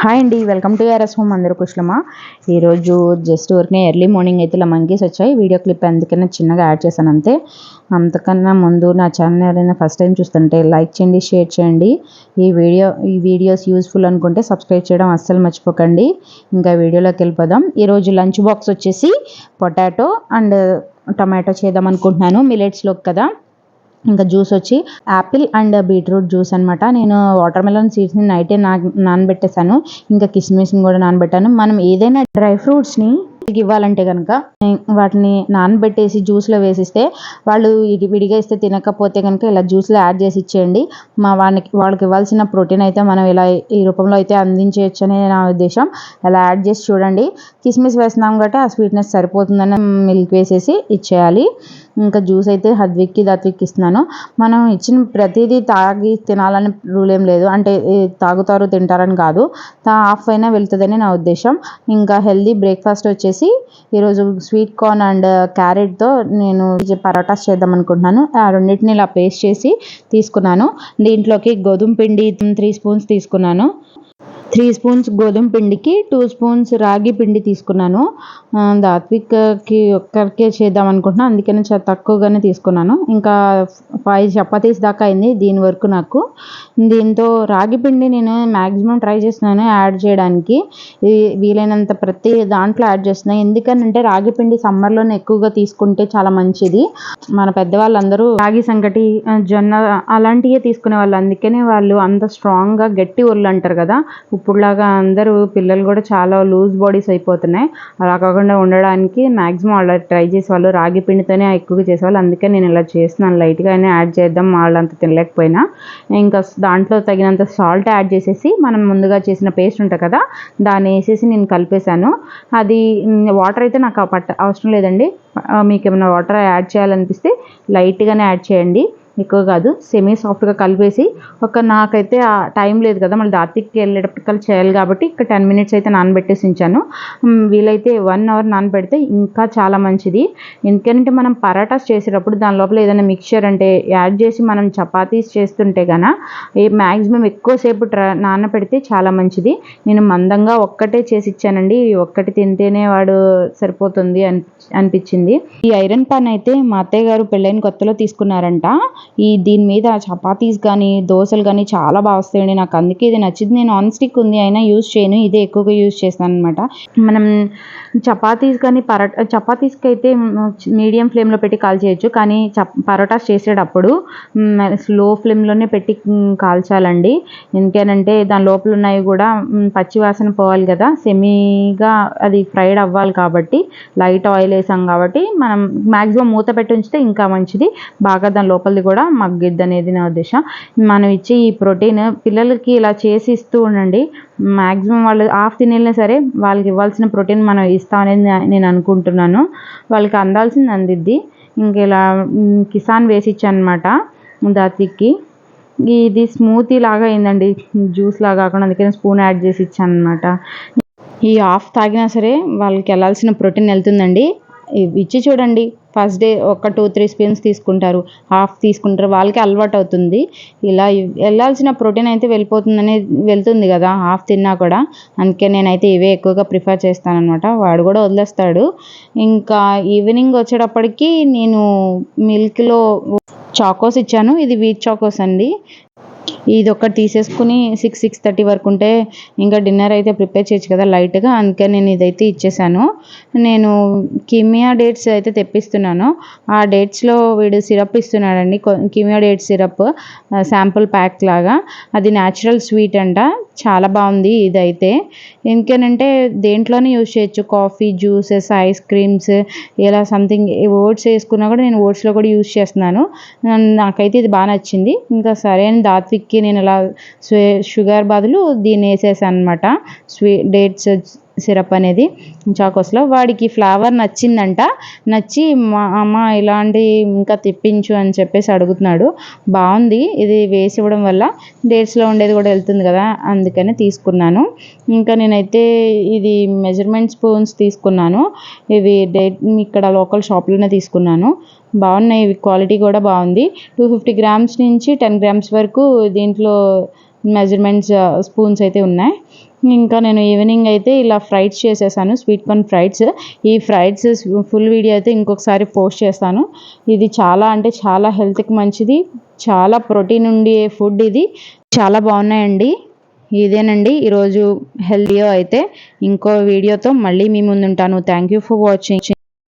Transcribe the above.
Hi అండి welcome to RS home అందరూ కుశలమా? ఈరోజు జస్ట్ ఊరికే ఎర్లీ మార్నింగ్ అయితే ఇలా మంకీస్ వచ్చాయి. వీడియో క్లిప్ అందుకనే చిన్నగా యాడ్ చేశాను అంతే. అంతకన్నా ముందు నా ఛానల్ ఎవరైనా ఫస్ట్ టైం చూస్తుంటే లైక్ చేయండి షేర్ చేయండి. ఈ వీడియో ఈ వీడియోస్ యూస్ఫుల్ అనుకుంటే సబ్స్క్రైబ్ చేయడం అస్సలు మర్చిపోకండి. ఇంకా వీడియోలోకి వెళ్ళిపోదాం. ఈరోజు లంచ్ బాక్స్ వచ్చేసి పొటాటో అండ్ టమాటో చేద్దాం అనుకుంటున్నాను. మిలెట్స్లోకి కదా. ఇంకా జ్యూస్ వచ్చి యాపిల్ అండ్ బీట్రూట్ జ్యూస్ అనమాట నేను వాటర్ మెలన్ సీడ్స్ని నైటే నా నానబెట్టేశాను. ఇంకా కిస్మిస్ని కూడా నానబెట్టాను. మనం ఏదైనా డ్రై ఫ్రూట్స్ని ఇవ్వాలంటే కనుక వాటిని నానబెట్టేసి జ్యూస్లో వేసిస్తే వాళ్ళు ఇది విడిగా ఇస్తే తినకపోతే కనుక ఇలా జ్యూస్లో యాడ్ చేసి ఇచ్చేయండి. మా వానికి వాళ్ళకి ఇవ్వాల్సిన ప్రోటీన్ అయితే మనం ఇలా ఈ రూపంలో అయితే అందించవచ్చు అనే నా ఉద్దేశం. అలా యాడ్ చేసి చూడండి. కిస్మిస్ వేస్తున్నాం కాబట్టి ఆ స్వీట్నెస్ సరిపోతుందని మిల్క్ వేసేసి ఇచ్చేయాలి. ఇంకా జ్యూస్ అయితే హద్విక్కి దత్విక్కి ఇస్తున్నాను. మనం ఇచ్చిన ప్రతిదీ తాగి తినాలని రూల్ ఏం లేదు. అంటే తాగుతారు తింటారని కాదు. హాఫ్ అయినా వెళ్తుందని నా ఉద్దేశం. ఇంకా హెల్దీ బ్రేక్ఫాస్ట్ వచ్చేసి ఈరోజు స్వీట్ కార్న్ అండ్ క్యారెట్తో నేను పరోటాస్ చేద్దాం అనుకుంటున్నాను. ఆ రెండింటిని ఇలా పేస్ట్ చేసి తీసుకున్నాను. దీంట్లోకి గోధుమ పిండి త్రీ స్పూన్స్ తీసుకున్నాను. త్రీ స్పూన్స్ గోధుమ పిండికి టూ స్పూన్స్ రాగి పిండి తీసుకున్నాను. దాత్విక్కి ఒక్కరికే చేద్దాం అనుకుంటున్నాను అందుకని చాలా తక్కువగానే తీసుకున్నాను. ఇంకా ఫైవ్ చపాతీస్ దాకా అయింది దీని వరకు నాకు. దీంతో రాగి పిండి నేను మ్యాక్సిమం ట్రై చేస్తున్నాను యాడ్ చేయడానికి. వీలైనంత ప్రతి దాంట్లో యాడ్ చేస్తున్నాను ఎందుకనంటే రాగి పిండి సమ్మర్లోనే ఎక్కువగా తీసుకుంటే చాలా మంచిది. మన పెద్దవాళ్ళందరూ రాగి సంగటి జొన్న అలాంటివే తీసుకునే వాళ్ళు. అందుకనే వాళ్ళు అంత స్ట్రాంగ్గా గట్టి ఒళ్ళు అంటారు కదా ఇప్పుడులాగా అందరూ పిల్లలు కూడా చాలా లూజ్ బాడీస్ అయిపోతున్నాయి. అలా కాకుండా ఉండడానికి మ్యాక్సిమం అలా ట్రై చేసేవాళ్ళు రాగి పిండితోనే ఎక్కువగా చేసేవాళ్ళు. అందుకే నేను ఇలా చేస్తున్నాను. లైట్గా అయినా యాడ్ చేద్దాం వాళ్ళంత తినలేకపోయినా. ఇంకా దాంట్లో తగినంత సాల్ట్ యాడ్ చేసేసి మనం ముందుగా చేసిన పేస్ట్ ఉంటుంది కదా దాన్ని వేసేసి నేను కలిపేశాను. అది వాటర్ అయితే నాకు పట్ట అవసరం లేదండి. మీకు ఏమైనా వాటర్ యాడ్ చేయాలనిపిస్తే లైట్గానే యాడ్ చేయండి. ఎక్కువ కాదు సెమీ సాఫ్ట్గా కలిపేసి ఒక నాకైతే ఆ టైం లేదు కదా మళ్ళీ దాతికి వెళ్ళేటప్పుడు చేయాలి కాబట్టి ఇక్కడ టెన్ మినిట్స్ అయితే నానబెట్టేసి ఉంచాను. వీలైతే వన్ అవర్ నానబెడితే ఇంకా చాలా మంచిది. ఎందుకంటే మనం పరాటాస్ చేసేటప్పుడు దాని లోపల ఏదైనా మిక్చర్ అంటే యాడ్ చేసి మనం చపాతీస్ చేస్తుంటే కన ఏ మ్యాక్సిమం ఎక్కువసేపు ట్రా నానబెడితే చాలా మంచిది. నేను మందంగా ఒక్కటే చేసి ఇచ్చానండి. ఒక్కటి తింటేనే వాడు సరిపోతుంది అని అనిపించింది. ఈ ఐరన్ పాన్ అయితే మా అత్తయ్య గారు పెళ్ళైన కొత్తలో తీసుకున్నారంట. ఈ దీని మీద చపాతీస్ కానీ దోశలు కానీ చాలా బాగా వస్తాయండి. నాకు అందుకే ఇది నచ్చింది. నేను నాన్ స్టిక్ ఉంది. అయినా యూస్ చేయను. ఇదే ఎక్కువగా యూస్ చేస్తాను అనమాట మనం చపాతీస్ కానీ పరోటా చపాతీస్కి అయితే మీడియం ఫ్లేమ్లో పెట్టి కాల్ చేయొచ్చు కానీ చ పరోటాస్ చేసేటప్పుడు స్లో ఫ్లేమ్లోనే పెట్టి కాల్చాలండి. ఎందుకేనంటే దాని లోపల ఉన్నవి కూడా పచ్చి వాసన పోవాలి కదా. సెమీగా అది ఫ్రైడ్ అవ్వాలి కాబట్టి లైట్ ఆయిల్ వేసాం కాబట్టి మనం మ్యాక్సిమం మూత పెట్టి ఉంచితే ఇంకా మంచిది. బాగా దాని లోపలిది కూడా మగ్గిద్ది అనేది నా ఉద్దేశం. మనం ఇచ్చే ఈ ప్రోటీన్ పిల్లలకి ఇలా చేసి ఇస్తూ ఉండండి. మ్యాక్సిమం వాళ్ళు హాఫ్ తినేళ్ళినా సరే వాళ్ళకి ఇవ్వాల్సిన ప్రోటీన్ మనం ఇస్తామనేది నేను అనుకుంటున్నాను. వాళ్ళకి అందాల్సింది అందిద్ది. ఇంక ఇలా కిసాన్ వేసి అనమాట దాతికి ఇది స్మూతీ లాగా అయిందండి. జ్యూస్ లాగా కాకుండా అందుకని స్పూన్ యాడ్ చేసి ఇచ్చాను అనమాట ఈ హాఫ్ తాగినా సరే వాళ్ళకి వెళ్ళాల్సిన ప్రోటీన్ వెళ్తుందండి. ఇచ్చి చూడండి. ఫస్ట్ డే ఒక టూ త్రీ స్పూన్స్ తీసుకుంటారు. హాఫ్ తీసుకుంటారు. వాళ్ళకి అలవాటు అవుతుంది. ఇలా వెళ్ళాల్సిన ప్రోటీన్ అయితే వెళ్ళిపోతుందనే వెళ్తుంది కదా. హాఫ్ తిన్నా కూడా. అందుకే నేనైతే ఇవే ఎక్కువగా ప్రిఫర్ చేస్తానమాట వాడు కూడా వదిలేస్తాడు. ఇంకా ఈవినింగ్ వచ్చేటప్పటికి నేను మిల్క్లో చాకోస్ ఇచ్చాను. ఇది వీట్ చాకోస్ అండి. ఇది ఒకటి తీసేసుకుని సిక్స్ సిక్స్ థర్టీ వరకు ఉంటే ఇంకా డిన్నర్ అయితే ప్రిపేర్ చేయొచ్చు కదా లైట్గా అందుకే నేను ఇదైతే ఇచ్చేసాను. నేను కిమియా డేట్స్ అయితే తెప్పిస్తున్నాను. ఆ డేట్స్లో వీడు syrup ఇస్తున్నాడండి. Kimia dates syrup sample pack లాగా. అది న్యాచురల్ స్వీట్ అంట. చాలా బాగుంది ఇదైతే. ఎందుకనంటే దేంట్లోనే యూజ్ చేయొచ్చు. కాఫీ జ్యూసెస్ ఐస్ క్రీమ్స్ ఇలా సంథింగ్ ఓట్స్ వేసుకున్నా కూడా నేను ఓట్స్లో కూడా యూజ్ చేస్తున్నాను. నాకైతే ఇది బాగా నచ్చింది. ఇంకా సరే అని దాత్విక్కి నేను ఇలా షుగర్ బదులు దీన్ని వేసేసాను అనమాట స్వీ డేట్స్ సిరప్ అనేది చాకోస్లో. వాడికి ఫ్లేవర్ నచ్చిందంట. నచ్చి మా అమ్మ ఇలాంటి ఇంకా తెప్పించు అని చెప్పేసి అడుగుతున్నాడు. బాగుంది ఇది వేసి ఇవ్వడం వల్ల డేట్స్లో ఉండేది కూడా వెళ్తుంది కదా అందుకని తీసుకున్నాను. ఇంకా నేనైతే ఇది మెజర్మెంట్ స్పూన్స్ తీసుకున్నాను. ఇవి డేట్ ఇక్కడ లోకల్ షాప్లోనే తీసుకున్నాను. బాగున్నాయి ఇవి క్వాలిటీ కూడా బాగుంది టూ ఫిఫ్టీ గ్రామ్స్ నుంచి టెన్ గ్రామ్స్ వరకు దీంట్లో మెజర్మెంట్స్ స్పూన్స్ అయితే ఉన్నాయి. ఇంకా నేను ఈవినింగ్ అయితే ఇలా ఫ్రైడ్స్ చేసేసాను స్వీట్ కార్న్ ఫ్రైడ్స్ ఈ ఫ్రైడ్స్ ఫుల్ వీడియో అయితే ఇంకొకసారి పోస్ట్ చేస్తాను. ఇది చాలా అంటే చాలా హెల్త్కి మంచిది. చాలా ప్రోటీన్ ఉండే ఫుడ్ ఇది. చాలా బాగున్నాయండి. ఇదేనండి. ఈరోజు హెల్తీ అయితే ఇంకో వీడియోతో మళ్ళీ మీ ముందు ఉంటాను థ్యాంక్ యూ ఫర్ వాచింగ్